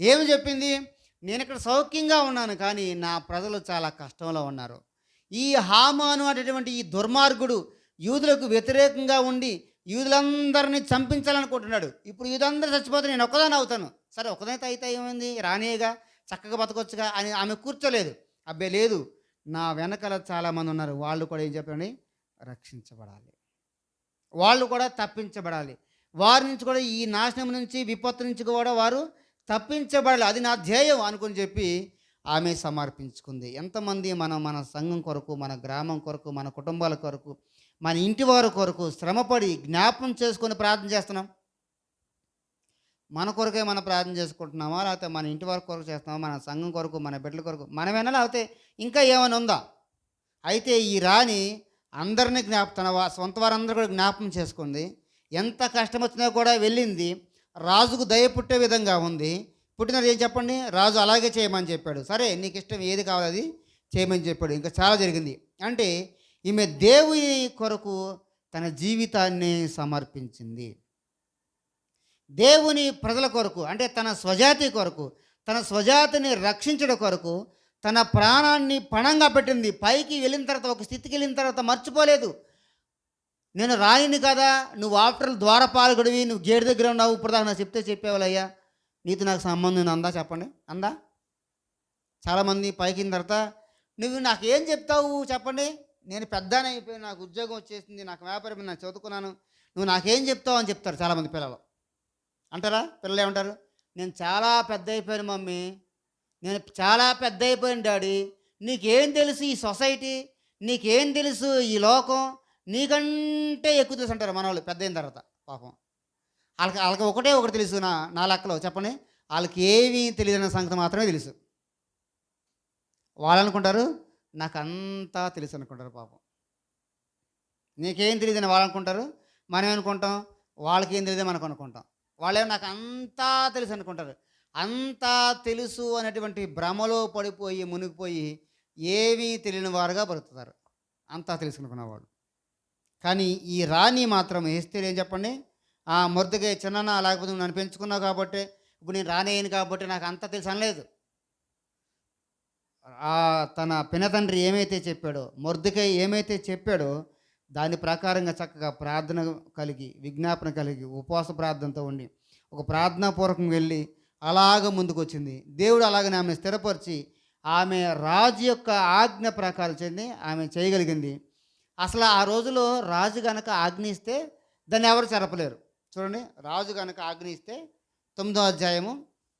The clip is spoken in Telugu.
ఏమి చెప్పింది? నేను ఇక్కడ సౌఖ్యంగా ఉన్నాను కానీ నా ప్రజలు చాలా కష్టంలో ఉన్నారు. ఈ హామాను అనేటువంటి ఈ దుర్మార్గుడు యూదులకు వ్యతిరేకంగా ఉండి యూదులందరినీ చంపించాలనుకుంటున్నాడు. ఇప్పుడు యూదులందరూ చచ్చిపోతే నేను ఒక్కదాని అవుతాను. సరే ఒక్కదైతే అయితే ఏమైంది? రానేగా చక్కగా బతకొచ్చుగా అని ఆమె కూర్చోలేదు. అబ్బే లేదు. నా వెనకాల చాలామంది ఉన్నారు. వాళ్ళు కూడా ఏం చెప్పండి రక్షించబడాలి. వాళ్ళు కూడా తప్పించబడాలి. వారి నుంచి కూడా ఈ నాశనం నుంచి విపత్తు నుంచి కూడా వారు తప్పించబడాలి. అది నా ధ్యేయం అనుకుని చెప్పి ఆమె సమర్పించుకుంది. ఎంతమంది మనం మన సంఘం కొరకు మన గ్రామం కొరకు మన కుటుంబాల కొరకు మన ఇంటి వారి కొరకు శ్రమపడి జ్ఞాపం చేసుకొని ప్రార్థన చేస్తున్నాం? మన కొరకే మనం ప్రార్థన చేసుకుంటున్నామా? లేకపోతే మన ఇంటి వారి కొరకు చేస్తున్నామా? మన సంఘం కొరకు మన బిడ్డల కొరకు? మనమేనా లేకపోతే ఇంకా ఏమైనా ఉందా? అయితే ఈ రాణి అందరినీ జ్ఞాప తన సొంత వారందరూ కూడా జ్ఞాపం చేసుకుంది. ఎంత కష్టం వచ్చినా కూడా వెళ్ళింది. రాజుకు దయ పుట్టే విధంగా ఉంది. పుట్టినది ఏం చెప్పండి? రాజు అలాగే చేయమని చెప్పాడు. సరే నీకు ఇష్టం ఏది కావాలి అది చేయమని చెప్పాడు. ఇంకా చాలా జరిగింది. అంటే ఈమె దేవుని కొరకు తన జీవితాన్ని సమర్పించింది. దేవుని ప్రజల కొరకు అంటే తన స్వజాతి కొరకు తన స్వజాతిని రక్షించడం కొరకు తన ప్రాణాన్ని పణంగా పెట్టింది. పైకి వెళ్ళిన తర్వాత ఒక స్థితికి వెళ్ళిన తర్వాత మర్చిపోలేదు. నేను రాయిని కదా నువ్వు ఆఫ్టర్ ద్వారపాలకుడివి నువ్వు గేట్ దగ్గర ఉన్నావు ఇప్పుడు దాకా నాకు చెప్తే చెప్పేవాళ్ళయ్యా నీతో నాకు సంబంధం అందా చెప్పండి. అందా? చాలామంది పైకిన తర్వాత నువ్వు నాకు ఏం చెప్తావు చెప్పండి. నేను పెద్దనైపోయి అయిపోయి నాకు ఉద్యోగం వచ్చేసింది నాకు వ్యాపారం నేను చదువుకున్నాను. నువ్వు నాకేం చెప్తావు అని చెప్తారు చాలామంది పిల్లలు. అంటారా? పిల్లలు ఏమంటారు? నేను చాలా పెద్ద అయిపోయాను మమ్మీ. నేను చాలా పెద్ద అయిపోయాను డాడీ. నీకేం తెలుసు ఈ సొసైటీ? నీకేం తెలుసు ఈ లోకం? నీకంటే ఎక్కువ తెలుసు అంటారు మన వాళ్ళు పెద్ద అయిన తర్వాత పాపం. వాళ్ళకి వాళ్ళకి ఒకటే ఒకటి తెలుసు నా నా లెక్కలో చెప్పండి. వాళ్ళకి ఏమీ తెలియదన్న సంగతి మాత్రమే తెలుసు. వాళ్ళు అనుకుంటారు నాకు అంతా తెలుసు అనుకుంటారు పాపం. నీకేం తెలియదని వాళ్ళు అనుకుంటారు మనం అనుకుంటాం వాళ్ళకి ఏం తెలియదు మనకు అనుకుంటాం వాళ్ళేమో నాకు అంతా తెలుసు అనుకుంటారు. అంతా తెలుసు అనేటువంటి భ్రమలో పడిపోయి మునిగిపోయి ఏమీ తెలియని వారుగా బ్రతుకుతారు అంతా తెలుసుకున్నవాడు కానీ ఈ రాణి మాత్రం ఎస్తేరు ఏం చెప్పండి? ఆ మొరదగా చిన్న లేకపోతే నువ్వు నన్ను పెంచుకున్నావు కాబట్టి ఇప్పుడు నేను రానేయను కాబట్టి నాకు అంత తెలుసు అనలేదు. ఆ తన పినతండ్రి ఏమైతే చెప్పాడో మొర్దుకై ఏమైతే చెప్పాడో దాని ప్రకారంగా చక్కగా ప్రార్థన కలిగి విజ్ఞాపన కలిగి ఉపవాస ప్రార్థనతో ఉండి ఒక ప్రార్థనాపూర్వకంగా వెళ్ళి అలాగ ముందుకొచ్చింది. దేవుడు అలాగనే ఆమె స్థిరపరిచి ఆమె రాజు యొక్క ఆజ్ఞ ప్రకారం చెంది ఆమె చేయగలిగింది. అసలు ఆ రోజులో రాజు గనక ఆగ్నిస్తే దాన్ని ఎవరు చెరపలేరు? చూడండి. రాజు గనక ఆజ్ఞ తొమ్మిదో అధ్యాయము